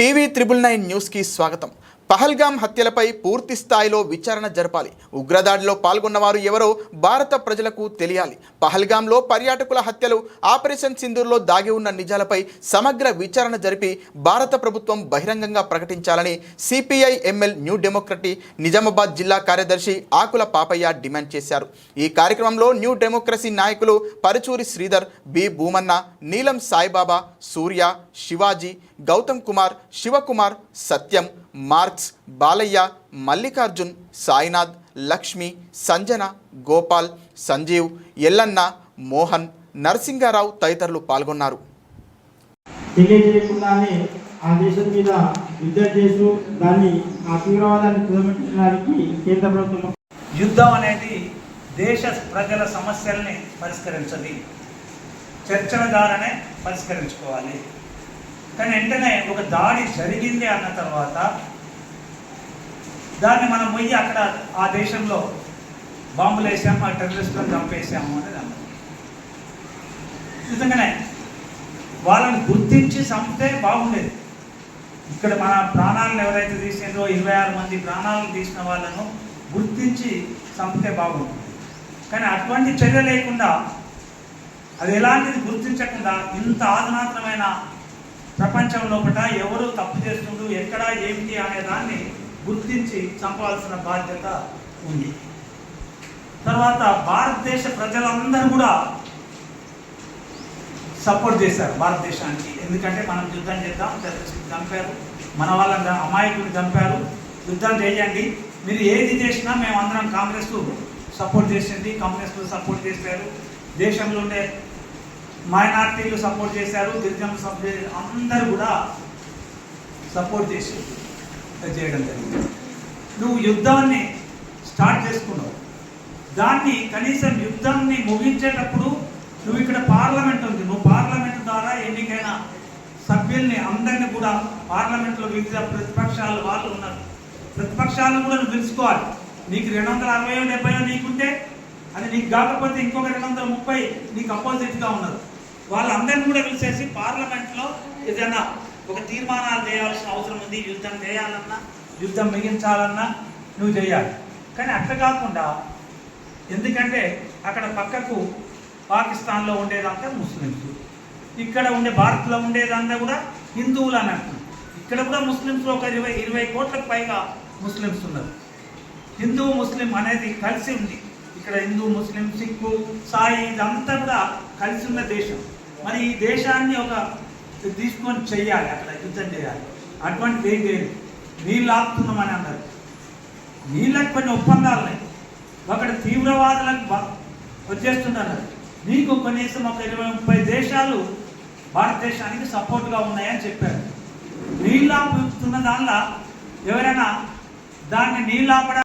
TV triple nine న్యూస్కి స్వాగతం. పహల్గాం హత్యలపై పూర్తి స్థాయిలో విచారణ జరపాలి. ఉగ్రదాడిలో పాల్గొన్నవారు ఎవరో భారత ప్రజలకు తెలియాలి. పహల్గాంలో పర్యాటకుల హత్యలు ఆపరేషన్ సింధూర్లో దాగి ఉన్న నిజాలపై సమగ్ర విచారణ జరిపి భారత ప్రభుత్వం బహిరంగంగా ప్రకటించాలని CPI ML New Democracy Nizamabad జిల్లా కార్యదర్శి ఆకుల పాపయ్య డిమాండ్ చేశారు. ఈ కార్యక్రమంలో న్యూ డెమోక్రసీ నాయకులు పరుచూరి శ్రీధర్ బి భూమన్న నీలం సాయిబాబా సూర్య శివాజీ గౌతమ్ కుమార్ శివకుమార్ సత్యం మార్క్స్ బాలయ్య మల్లికార్జున్ సాయినాథ్ లక్ష్మి సంజన గోపాల్ సంజీవ్ ఎల్లన్న మోహన్ నరసింగారావు తదితరులు పాల్గొన్నారు. తెలియజేయకుండానే ఆ దేశం మీద యుద్ధం చేస్తూ దాన్ని ఆ తీవ్రవాదాన్ని తుదమించడానికి కేంద్ర ప్రభుత్వం యుద్ధం అనేది దేశ ప్రజల సమస్యల్ని పరిష్కరించది. చర్చల ద్వారానే పరిష్కరించుకోవాలి. కానీ వెంటనే ఒక దాడి జరిగింది అన్న తర్వాత దాన్ని మనం పోయి అక్కడ ఆ దేశంలో బాంబులు వేసాము ఆ టెర్రరిస్టులను చంపేసాము అనేది అన్నది నిజంగానే వాళ్ళని గుర్తించి చంపితే బాగుండేది. ఇక్కడ మన ప్రాణాలను ఎవరైతే తీసిందో ఇరవై ఆరు మంది ప్రాణాలను తీసిన వాళ్ళను గుర్తించి చంపితే బాగుంటుంది కానీ అటువంటి చర్య లేకుండా అది ఎలాంటిది గుర్తించకుండా ఇంత ఆధునాతనమైన ప్రపంచం లోపల ఎవరు తప్పు చేస్తుండ్రు ఎక్కడ ఏమిటి అనే దాన్ని గుర్తించి చంపాల్సిన బాధ్యత ఉంది. తర్వాత భారతదేశ ప్రజలందరూ కూడా సపోర్ట్ చేశారు భారతదేశానికి. ఎందుకంటే మనం యుద్ధం చేద్దాం టెర్రరిస్ట్ చంపారు మన వాళ్ళని అమాయకుని చంపారు. యుద్ధం చేయండి. మీరు ఏది చేసినా మేము అందరం కాంగ్రెస్ సపోర్ట్ చేసింది కమ్యూనిస్టులు సపోర్ట్ చేశారు. దేశంలో ఉండే మైనార్టీలు సపోర్ట్ చేశారు గిరిజనులు సపోర్ట్ చేశారు అందరూ కూడా సపోర్ట్ చేసి చేయడం జరిగింది. నువ్వు యుద్ధాన్ని స్టార్ట్ చేసుకున్నావు. దాన్ని కనీసం యుద్ధాన్ని ముగించేటప్పుడు నువ్వు ఇక్కడ పార్లమెంట్ ఉంది. నువ్వు పార్లమెంట్ ద్వారా ఎన్నికైన సభ్యుల్ని అందరిని కూడా పార్లమెంట్లో వివిధ ప్రతిపక్షాలు వాళ్ళు ఉన్నారు. ప్రతిపక్షాలను కూడా నువ్వు తెలుసుకోవాలి నీకు రెండు వందల అరవై డెబ్బై నీకుంటే అది నీకు కాకపోతే ఇంకొక రెండు వందల ముప్పై నీకు అపోజిట్గా ఉన్నారు వాళ్ళందరిని కూడా పిలిచేసి పార్లమెంట్లో ఏదైనా ఒక తీర్మానాలు చేయాల్సిన అవసరం ఉంది యుద్ధం చేయాలన్నా యుద్ధం మిగించాలన్నా నువ్వు చేయాలి. కానీ అట్లా కాకుండా ఎందుకంటే అక్కడ పక్కకు పాకిస్తాన్లో ఉండేదంతా ముస్లిమ్స్. ఇక్కడ ఉండే భారత్లో ఉండేదంతా కూడా హిందువులు అని అంటున్నారు ఇక్కడ కూడా ముస్లిమ్స్ ఒక ఇరవై ఇరవై కోట్లకు పైగా ముస్లిమ్స్ ఉన్నారు. హిందూ ముస్లిం అనేది కలిసి ఉంది. ఇక్కడ హిందూ ముస్లిం సిక్కు సాయి ఇదంతా కూడా కలిసి ఉన్న దేశం. మరి ఈ దేశాన్ని ఒక తీసుకొని చెయ్యాలి అక్కడ యుద్ధం చేయాలి. అటువంటిది ఏం లేదు. నీళ్ళు ఆపుతున్నామని అన్నారు. నీళ్ళకి కొన్ని ఒప్పందాలు ఉన్నాయి. ఒకటి తీవ్రవాదులకు బ- వచ్చేస్తున్నారు నీకు కనీసం ఒక ఇరవై ముప్పై దేశాలు భారతదేశానికి సపోర్ట్గా ఉన్నాయని చెప్పారు. నీళ్ళు ఆపుతున్న దానిలో ఎవరైనా దాన్ని నీళ్ళు ఆపడానికి